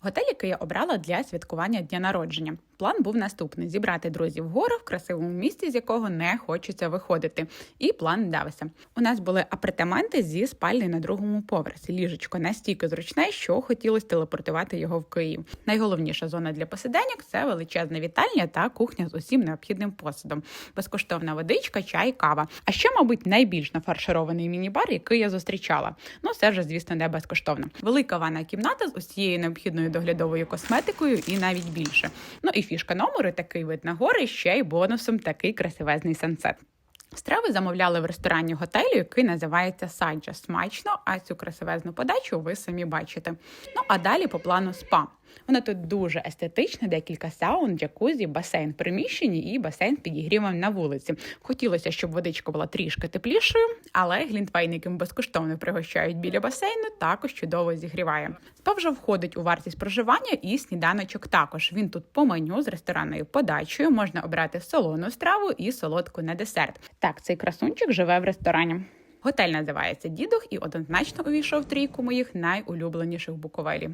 Готель, який я обрала для святкування дня народження. План був наступний: зібрати друзів в горах в красивому місці, з якого не хочеться виходити. І план вдався. У нас були апартаменти зі спальні на другому поверсі. Ліжечко настільки зручне, що хотілося телепортувати його в Київ. Найголовніша зона для посиденьок це величезна вітальня та кухня з усім необхідним посудом. Безкоштовна водичка, чай, кава. А ще, мабуть, найбільш нафарширований міні-бар, який я зустрічала. Ну, це вже, звісно, не безкоштовно. Велика ванна кімната з усією необхідною доглядовою косметикою і навіть більше. Ну і фішка номеру такий вид на гори, ще й бонусом такий красивезний сансет. Страви замовляли в ресторані готелю, який називається Саджа. Смачно, а цю красивезну подачу ви самі бачите. Ну а далі по плану спа. Воно тут дуже естетичне, декілька саун, джакузі, басейн в приміщенні і басейн з підігрівом на вулиці. Хотілося, щоб водичка була трішки теплішою, але глінтвейн, яким безкоштовно пригощають біля басейну, також чудово зігріває. Спа вже входить у вартість проживання і сніданочок також. Він тут по меню з ресторанною подачею можна обрати солону страву і солодку на десерт. Так, цей красунчик живе в ресторані. Готель називається Дідух і однозначно увійшов в трійку моїх найулюбленіших Буковелі.